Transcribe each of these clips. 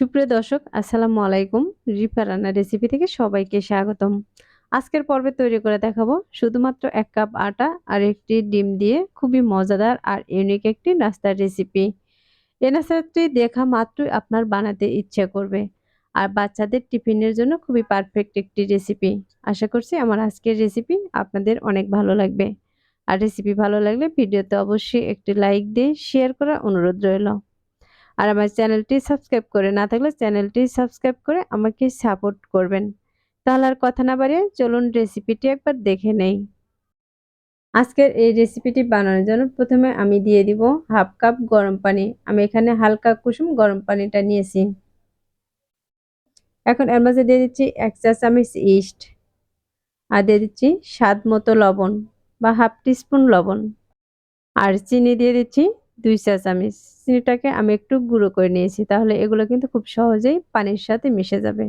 সুপ্রিয় দর্শক, আসসালামু আলাইকুম। রিফা রান্না রেসিপি থেকে সবাইকে স্বাগতম। আজকের পর্বে তৈরি করে দেখাবো শুধুমাত্র এক কাপ আটা আর একটি ডিম দিয়ে খুবই মজাদার আর ইউনিক একটি নাস্তার রেসিপি এ নাস্তাটি দেখা মাত্রই আপনার বানাতে ইচ্ছে করবে। আর বাচ্চাদের টিফিনের জন্য খুবই পারফেক্ট একটি রেসিপি আশা করছি আমার আজকের রেসিপি আপনাদের অনেক ভালো লাগবে। আর রেসিপি ভালো লাগলে ভিডিওতে অবশ্যই একটি লাইক দিয়ে শেয়ার করার অনুরোধ রইল। আর আমার চ্যানেলটি সাবস্ক্রাইব করে না থাকলে চ্যানেলটি সাবস্ক্রাইব করে আমাকে সাপোর্ট করবেন। তাহলে আর কথা না বাড়িয়ে চলুন রেসিপিটি একবার দেখে নেই। আজকের এই রেসিপিটি বানানোর জন্য প্রথমে আমি দিয়ে দিব হাফ কাপ গরম পানি। আমি এখানে হালকা কুসুম গরম পানিটা নিয়েছি। এখন এর মাঝে দিয়ে দিচ্ছি এক চা চামচ ইস্ট আর দিয়ে দিচ্ছি স্বাদ মতো লবণ বা হাফ টিস্পুন লবণ। আর চিনি দিয়ে দিচ্ছি দুই চা চামচ চিনিটাকে আমি একটু গুঁড়ো করে নিয়েছি, তাহলে এগুলো কিন্তু খুব সহজেই পানির সাথে মিশে যাবে।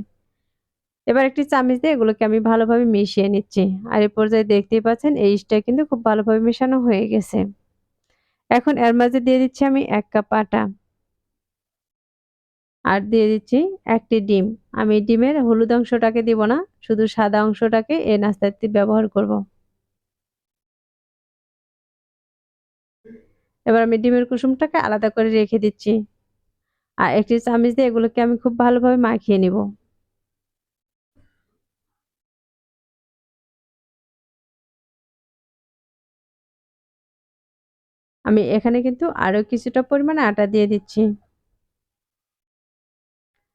এবার একটি চামচ দিয়ে এগুলোকে আমি ভালোভাবে মিশিয়ে নিচ্ছি। আর এই পর্যায়ে দেখতেই পাচ্ছেন, এই ইস্টটা কিন্তু খুব ভালোভাবে মেশানো হয়ে গেছে। এখন এর মাঝে দিয়ে দিচ্ছি আমি এক কাপ আটা। আর দিয়ে দিচ্ছি একটি ডিম। আমি ডিমের হলুদ অংশটাকে দিব না, শুধু সাদা অংশটাকে এই নাস্তাতে ব্যবহার করব। এবার আমি ডিমের কুসুমটাকে আলাদা করে রেখে দিচ্ছি। আর একটি চামচ দিয়ে এগুলোকে আমি খুব ভালোভাবে মাখিয়ে নিব। আমি এখানে কিন্তু আরও কিছুটা পরিমাণে আটা দিয়ে দিচ্ছি।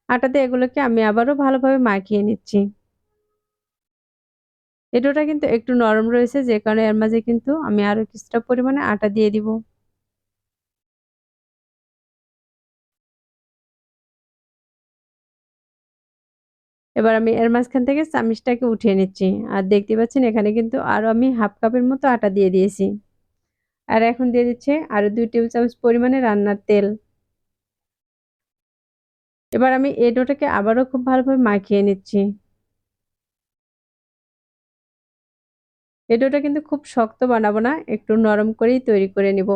আটা দিয়ে এগুলোকে আমি আবারও ভালোভাবে মাখিয়ে নিচ্ছি। এটোটা কিন্তু একটু নরম রয়েছে, যে কারণে এর মাঝে কিন্তু আমি আরও কিছুটা পরিমাণে আটা দিয়ে দিব। এবার আমি এর মাঝখান থেকে চামিচটাকে উঠিয়ে নিচ্ছি। আর দেখতে পাচ্ছেন এখানে কিন্তু আরও আমি হাফ কাপের মতো আটা দিয়ে দিয়েছি। আর এখন দিয়ে দিচ্ছে আরও দুই টেবিল চামচ পরিমাণে রান্নার তেল। এবার আমি এই ডোটাকে আবারও খুব ভালোভাবে মাখিয়ে নিচ্ছি। এই ডোটা কিন্তু খুব শক্ত বানাবো না, একটু নরম করেই তৈরি করে নিব।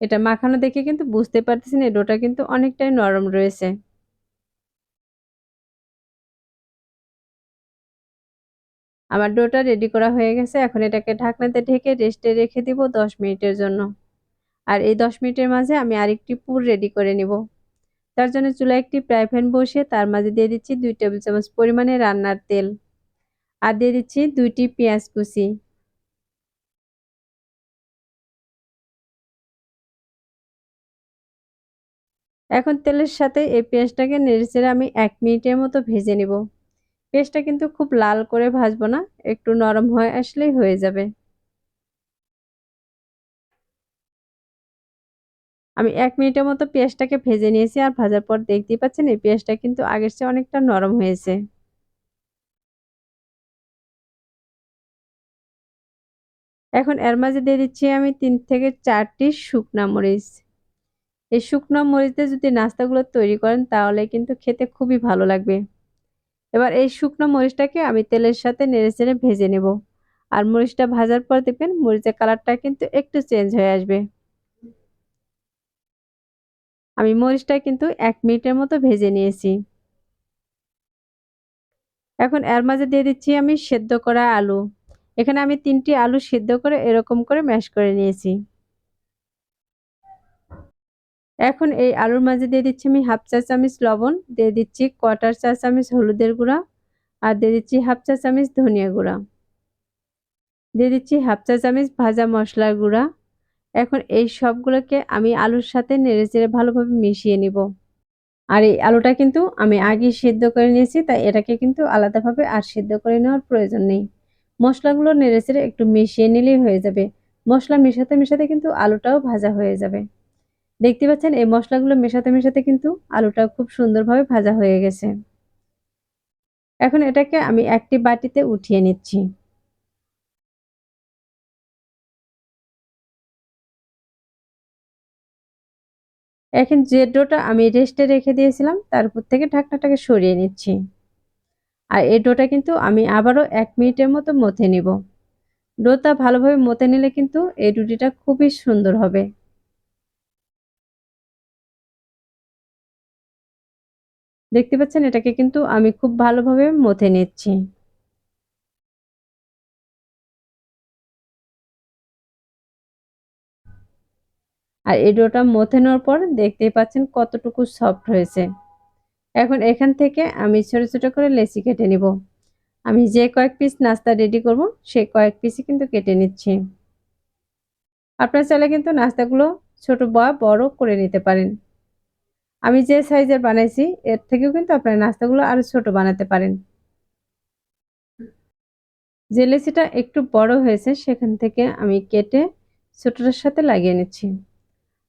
এটা মাখানো দেখে কিন্তু বুঝতে পারতেছেন এই ডোটা কিন্তু অনেকটাই নরম রয়েছে। আমার ডোটা রেডি করা হয়ে গেছে, এখন এটাকে ঢাকনাতে ঢেকে রেস্টে রেখে দিব দশ মিনিটের জন্য। আর এই দশ মিনিটের মাঝে আমি আরেকটি পুর রেডি করে নিব। তার জন্য চুলা একটি ফ্রাই প্যান বসিয়ে তার মাঝে দিয়ে দিচ্ছি দুই টেবিল চামচ পরিমাণে রান্নার তেল। আর দিয়ে দিচ্ছি দুইটি পেঁয়াজ কুচি। এখন তেলের সাথে এই পেঁয়াজটাকে নেড়েচেড়ে আমি এক মিনিটের মতো ভেজে নিব। পেঁয়াজটা কিন্তু খুব লাল করে ভাজবো না, একটু নরম হয়ে আসলেই হয়ে যাবে। আমি এক মিনিটের মতো পেঁয়াজটাকে ভেজে নিয়েছি আর ভাজার পর দেখতেই পাচ্ছেন এই পেঁয়াজটা কিন্তু আগের চেয়ে অনেকটা নরম হয়েছে। এখন এর মাঝে দিয়ে দিচ্ছি আমি তিন থেকে চারটি শুকনা মরিচ। এই শুকনো মরিচ দিয়ে যদি নাস্তাগুলো তৈরি করেন, তাহলে কিন্তু খেতে খুবই ভালো লাগবে। এবার এই শুকনো মরিচটাকে আমি তেলের সাথে নেড়ে চেড়ে ভেজে নেব। আর মরিচটা ভাজার পর দেখবেন মরিচের কালারটা কিন্তু একটু চেঞ্জ হয়ে আসবে। আমি মরিচটা কিন্তু এক মিনিটের মতো ভেজে নিয়েছি। এখন এর মাঝে দিয়ে দিচ্ছি আমি সেদ্ধ করা আলু। এখানে আমি তিনটি আলু সেদ্ধ করে এরকম করে ম্যাশ করে নিয়েছি। এখন এই আলুর মাঝে দিয়ে দিচ্ছি আমি হাফ চা চামচ লবণ, দিয়ে দিচ্ছি কোয়াটার চা চামচ হলুদের গুঁড়া আর দিয়ে দিচ্ছি হাফ চা চামচ ধনিয়া গুঁড়া। দিয়ে দিচ্ছি হাফ চা চামচ ভাজা মশলার গুঁড়া। এখন এই সবগুলোকে আমি আলুর সাথে নেড়ে চেড়ে ভালোভাবে মিশিয়ে নিব। আর এই আলুটা কিন্তু আমি আগে সিদ্ধ করে নিয়েছি, তাই এটাকে কিন্তু আলাদাভাবে আর সিদ্ধ করে নেওয়ার প্রয়োজন নেই। মশলাগুলো নেড়ে চেড়ে একটু মিশিয়ে নিলেই হয়ে যাবে। মশলা মেশাতে মেশাতে কিন্তু আলুটাও ভাজা হয়ে যাবে। দেখতে পাচ্ছেন, এই মশলাগুলো মেশাতে মেশাতে কিন্তু আলুটা খুব সুন্দরভাবে ভাজা হয়ে গেছে। এখন এটাকে আমি একটি বাটিতে উঠিয়ে নিচ্ছি। এখন যে ডোটা আমি রেস্টে রেখে দিয়েছিলাম, তার উপর থেকে ঢাকনাটাকে সরিয়ে নিচ্ছি। আর এই ডোটা কিন্তু আমি আবারও এক মিনিটের মতো মথে নিব। ডোটা ভালোভাবে মতে নিলে কিন্তু এই রুটিটা খুবই সুন্দর হবে। দেখতে পাচ্ছেন, এটাকে কিন্তু আমি খুব ভালোভাবে মথে নিচ্ছি। আর এই ডোটা মথে নেওয়ার পর দেখতেই পাচ্ছেন কতটুকু সফট হয়েছে। এখন এখান থেকে আমি ছোট ছোট করে লেসি কেটে নিব। আমি যে কয়েক পিস নাস্তা রেডি করব সেই কয়েক পিসই কিন্তু কেটে নিচ্ছি। আপনার চাইলে কিন্তু নাস্তাগুলো ছোট বা বড় করে নিতে পারেন। আমি যে সাইজের বানাইছি, এর থেকেও কিন্তু আপনার নাস্তাগুলো আরও ছোট বানাতে পারেন। যে লেচিটা একটু বড় হয়েছে, সেখান থেকে আমি কেটে ছোটটার সাথে লাগিয়ে নিচ্ছি।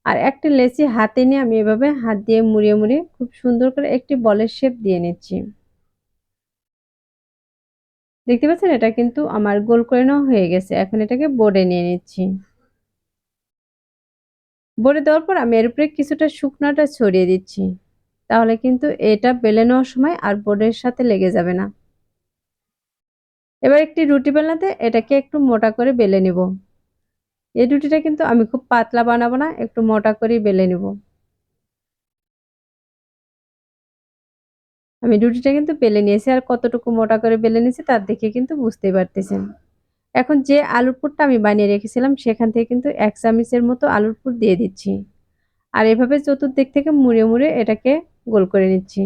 আর একটা লেচি হাতে নিয়ে আমি এভাবে হাত দিয়ে মুড়িয়ে মুড়িয়ে খুব সুন্দর করে একটি বলের শেপ দিয়ে নিচ্ছি। দেখতে পাচ্ছেন? এটা কিন্তু আমার গোল করে নেওয়া হয়ে গেছে। এখন এটাকে বোর্ডে নিয়ে নিচ্ছি। বোর্ডে দেওয়ার পর আমি এর উপরে কিছুটা শুকনাটা ছড়িয়ে দিচ্ছি। তাহলে কিন্তু এটা বেলে নেওয়ার সময় আর বোর্ডের সাথে লেগে যাবে না। এবার একটি রুটি বেলনাতে এটাকে একটু মোটা করে বেলে নিব। এই রুটিটা কিন্তু আমি খুব পাতলা বানাবো না, একটু মোটা করেই বেলে নিব। আমি রুটিটা কিন্তু বেলে নিয়েছি, আর কতটুকু মোটা করে বেলে নিয়েছি তার দেখে কিন্তু বুঝতেই পারতেছেন। এখন যে আলুর পুরটা আমি বানিয়ে রেখেছিলাম, সেখান থেকে কিন্তু এক চামচের মতো আলুর পুর দিয়ে দিচ্ছি। আর এভাবে চতুর্দিক থেকে মুড়ে মুড়ে এটাকে গোল করে নিচ্ছি।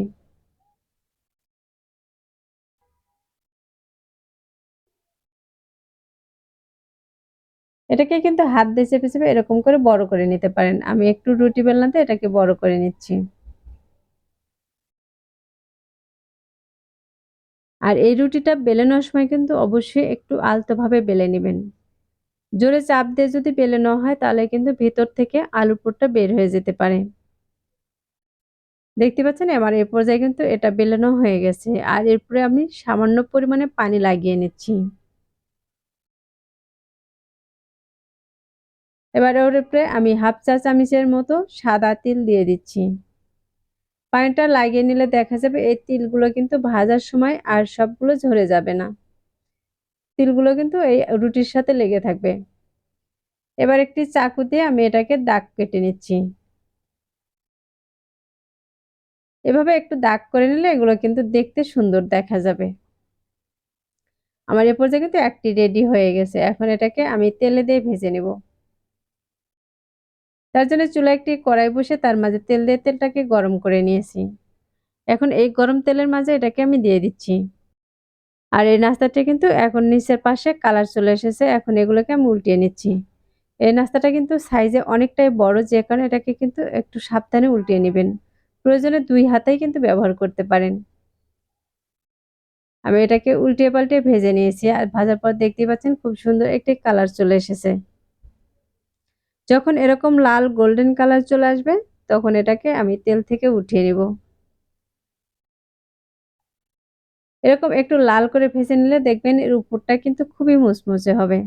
এটাকে কিন্তু হাত দিয়ে চেপে চেপে এরকম করে বড় করে নিতে পারেন। আমি একটু রুটি বেলনাতে এটাকে বড় করে নিচ্ছি। আর এই রুটিটা বেলে নেওয়ার সময় কিন্তু অবশ্যই একটু আলতোভাবে বেলে নেবেন। জোরে চাপ দিয়ে যদি বেলে নেওয়া হয়, তাহলে কিন্তু ভিতর থেকে আলুর পুরটা বের হয়ে যেতে পারে। দেখতে পাচ্ছেন? এবার এ পর্যায়ে কিন্তু এটা বেলানো হয়ে গেছে। আর এরপরে আমি সামান্য পরিমাণে পানি লাগিয়ে নিচ্ছি। এবার ওর উপরে আমি হাফ চা চামচের মতো সাদা তিল দিয়ে দিচ্ছি। পানিটা লাগিয়ে নিলে দেখা যাবে এই তিলগুলো কিন্তু ভাজার সময় আর সবগুলো ঝরে যাবে না। তিলগুলো কিন্তু এই রুটির সাথে লেগে থাকবে। এবার একটি চাকু দিয়ে আমি এটাকে দাগ কেটে নিচ্ছি। এভাবে একটু দাগ করে নিলে এগুলো কিন্তু দেখতে সুন্দর দেখা যাবে। আমার এ পর্যায়ে কিন্তু একটি রেডি হয়ে গেছে। এখন এটাকে আমি তেলে দিয়ে ভেজে নেব। তার জন্য চুলা একটি কড়াই বসে তার মাঝে তেল দিয়ে তেলটাকে গরম করে নিয়েছি। এখন এই গরম তেলের মাঝে এটাকে আমি দিয়ে দিচ্ছি। আর এই নাস্তাটা কিন্তু এখন নিচের পাশে কালার চলে এসেছে, এখন এগুলোকে আমি উল্টিয়ে নিচ্ছি। এই নাস্তাটা কিন্তু সাইজে অনেকটাই বড়, যে কারণে এটাকে কিন্তু একটু সাবধানে উল্টিয়ে নেবেন। প্রয়োজনে দুই হাতেই কিন্তু ব্যবহার করতে পারেন। আমি এটাকে উল্টে পাল্টে ভেজে নিয়েছি, আর ভাজার পর দেখতে পাচ্ছেন খুব সুন্দর একটি কালার চলে এসেছে। যখন এরকম লাল গোল্ডেন কালার চলে আসবে, তখন এটাকে আমি তেল থেকে উঠিয়ে নিব। এরকম একটু লাল করে ভেজে নিলে দেখবেন এর উপরটা কিন্তু খুবই মুচমুচে হবে।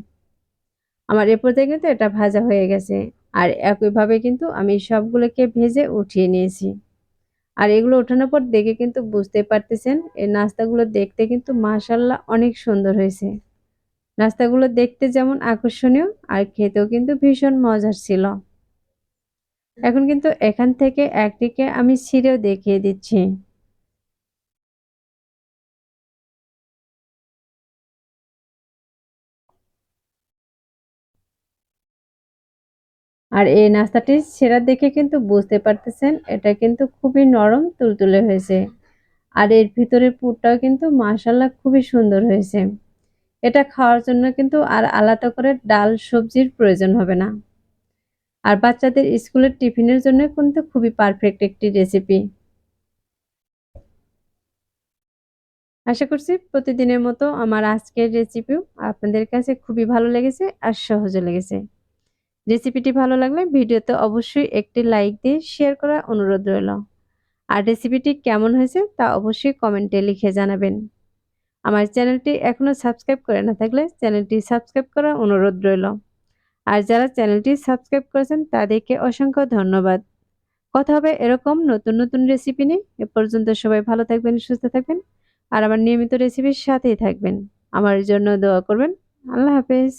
আমার এ পর্যায়ে কিন্তু এটা ভাজা হয়ে গেছে। আর একইভাবে কিন্তু আমি সবগুলোকে ভেজে উঠিয়ে নিয়েছি। আর এগুলো ওঠানোর পর দেখে কিন্তু বুঝতে পারতেছেন এই নাস্তাগুলো দেখতে কিন্তু মাশাল্লাহ অনেক সুন্দর হয়েছে। নাস্তাগুলো দেখতে যেমন আকর্ষণীয় আর খেতেও কিন্তু ভীষণ মজার ছিল। এখন কিন্তু এখান থেকে একটিকে আমি ছিঁড়েও দেখিয়ে দিচ্ছি। আর এই নাস্তাটি সেরা দেখে কিন্তু বুঝতে পারতেছেন, এটা কিন্তু খুবই নরম, তুলতুলে হয়েছে। আর এর ভিতরের পুরটাও কিন্তু মাসাল্লাহ খুবই সুন্দর হয়েছে। এটা খাওয়ার জন্য কিন্তু আর আলাদা করে ডাল সবজির প্রয়োজন হবে না। আর বাচ্চাদের স্কুলের টিফিনের জন্য কিন্তু খুবই পারফেক্ট একটি রেসিপি আশা করছি প্রতিদিনের মতো আমার আজকের রেসিপিও আপনাদের কাছে খুবই ভালো লেগেছে আর সহজে লেগেছে। রেসিপিটি ভালো লাগলে ভিডিওতে অবশ্যই একটি লাইক দিয়ে শেয়ার করার অনুরোধ রইল। আর রেসিপিটি কেমন হয়েছে তা অবশ্যই কমেন্টে লিখে জানাবেন। আমার চ্যানেলটি এখনও সাবস্ক্রাইব করে না থাকলে চ্যানেলটি সাবস্ক্রাইব করার অনুরোধ রইল। আর যারা চ্যানেলটি সাবস্ক্রাইব করেছেন তাদেরকে অসংখ্য ধন্যবাদ। কথা হবে এরকম নতুন নতুন রেসিপি নিয়ে। এ পর্যন্ত সবাই ভালো থাকবেন, সুস্থ থাকবেন। আর আমার নিয়মিত রেসিপির সাথেই থাকবেন। আমার জন্য দোয়া করবেন। আল্লাহ হাফেজ।